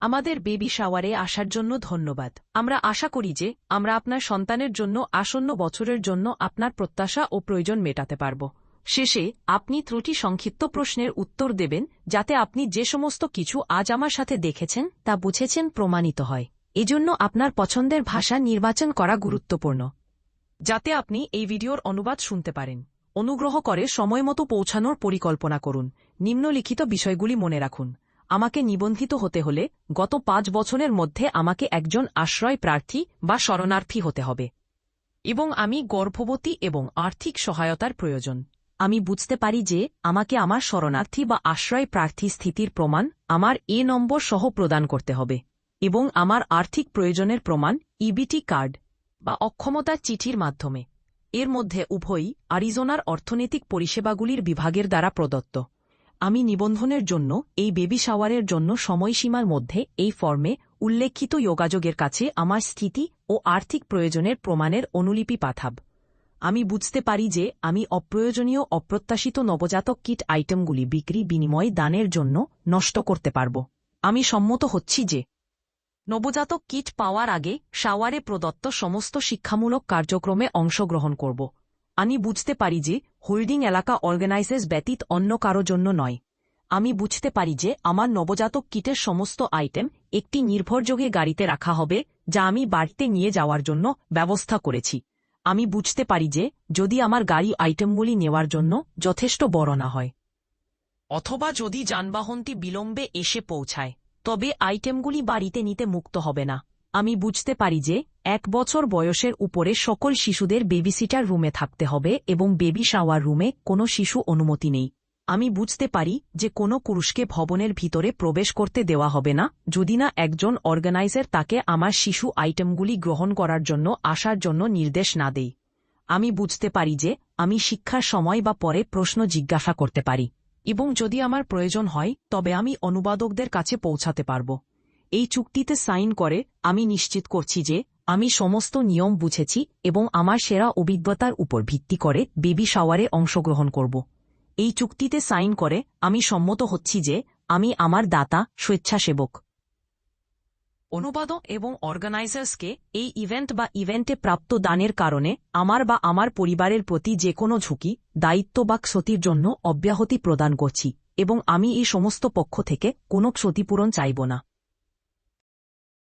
আমাদের বেবি শাওয়ারে আসার জন্য ধন্যবাদ। আমরা আশা করি যে, আমরা আপনার সন্তানের জন্য আসন্ন বছরের জন্য আপনার প্রত্যাশা ও প্রয়োজন মেটাতে পারব। শেষে, আপনি ত্রুটি সংক্ষিপ্ত প্রশ্নের উত্তর দেবেন, যাতে আপনি যে সমস্ত কিছু আজ আমার সাথে দেখেছেন তা বুঝেছেন প্রমাণিত হয়। এজন্য আপনার পছন্দের ভাষা নির্বাচন করা গুরুত্বপূর্ণ। যাতে আপনি এই ভিডিওর অনুবাদ শুনতে পারেন। অনুগ্রহ করে সময়মতো পৌঁছানোর পরিকল্পনা করুন। নিম্নলিখিত বিষয়গুলি মনে রাখুন। আমাকে নিবন্ধিত হতে হলে গত পাঁচ বছরের মধ্যে আমাকে একজন আশ্রয় প্রার্থী বা শরণার্থী হতে হবে। এবং আমি গর্ভবতী এবং আর্থিক সহায়তার প্রয়োজন। আমি বুঝতে পারি যে আমাকে আমার শরণার্থী বা আশ্রয় প্রার্থী স্থিতির প্রমাণ আমার এ নম্বর সহ প্রদান করতে হবে এবং আমার আর্থিক প্রয়োজনের প্রমাণ, ইবিটি কার্ড বা অক্ষমতার চিঠির মাধ্যমে। এর মধ্যে উভয়ই আরিজোনার অর্থনৈতিক পরিষেবাগুলির বিভাগের দ্বারা প্রদত্ত। আমি নিবন্ধনের জন্য, এই বেবি শাওয়ারের জন্য সময়সীমার মধ্যে এই ফর্মে উল্লেখিত যোগাযোগের কাছে আমার স্থিতি ও আর্থিক প্রয়োজনের প্রমাণের অনুলিপি পাঠাব। আমি বুঝতে পারি যে আমি অপ্রয়োজনীয় অপ্রত্যাশিত নবজাতক কিট আইটেমগুলি বিক্রি বিনিময় দানের জন্য নষ্ট করতে পারব। আমি সম্মত হচ্ছি যে নবজাতক কিট পাওয়ার আগে শাওয়ারে প্রদত্ত সমস্ত শিক্ষামূলক কার্যক্রমে অংশগ্রহণ করব। আমি বুঝতে পারি যে হোল্ডিং এলাকা অর্গানাইজেস ব্যতীত অন্য কারও জন্য নয়। আমি বুঝতে পারি যে আমার নবজাতক কিটের সমস্ত আইটেম একটি নির্ভরযোগ্য গাড়িতে রাখা হবে, যা আমি বাড়িতে নিয়ে যাওয়ার জন্য ব্যবস্থা করেছি। আমি বুঝতে পারি যে যদি আমার গাড়ি আইটেমগুলি নেওয়ার জন্য যথেষ্ট বড় না হয়। অথবা যদি যানবাহনটি বিলম্বে এসে পৌঁছায়, তবে আইটেমগুলি বাড়িতে নিতে মুক্ত হবে না। আমি বুঝতে পারি যে, এক বছর বয়সের উপরে সকল শিশুদের বেবিসিটার রুমে থাকতে হবে এবং বেবি শাওয়ার রুমে কোনো শিশু অনুমতি নেই। আমি বুঝতে পারি যে কোনো পুরুষকে ভবনের ভিতরে প্রবেশ করতে দেওয়া হবে না, যদি না একজন অর্গানাইজার তাকে আমার শিশু আইটেমগুলি গ্রহণ করার জন্য আসার জন্য নির্দেশ না দেই আমি বুঝতে পারি যে, আমি শিক্ষার সময় বা পরে প্রশ্ন জিজ্ঞাসা করতে পারি। এবং যদি আমার প্রয়োজন হয়, তবে আমি অনুবাদকদের কাছে পৌঁছাতে পারব। এই চুক্তিতে সাইন করে, আমি নিশ্চিত করছি যে, আমি সমস্ত নিয়ম বুঝেছি এবং আমার সেরা অভিজ্ঞতার উপর ভিত্তি করে বেবি শাওয়ারে অংশগ্রহণ করব। এই চুক্তিতে সাইন করে, আমি সম্মত হচ্ছি যে, আমি আমার দাতা, স্বেচ্ছাসেবক। অনুবাদক এবং অর্গানাইজার্সকে এই ইভেন্ট বা ইভেন্টে প্রাপ্ত দানের কারণে আমার বা আমার পরিবারের প্রতি যে কোনো ঝুঁকি, দায়িত্ব বা ক্ষতির জন্য অব্যাহতি প্রদান করছি এবং আমি এই সমস্ত পক্ষ থেকে কোনো ক্ষতিপূরণ চাইব না।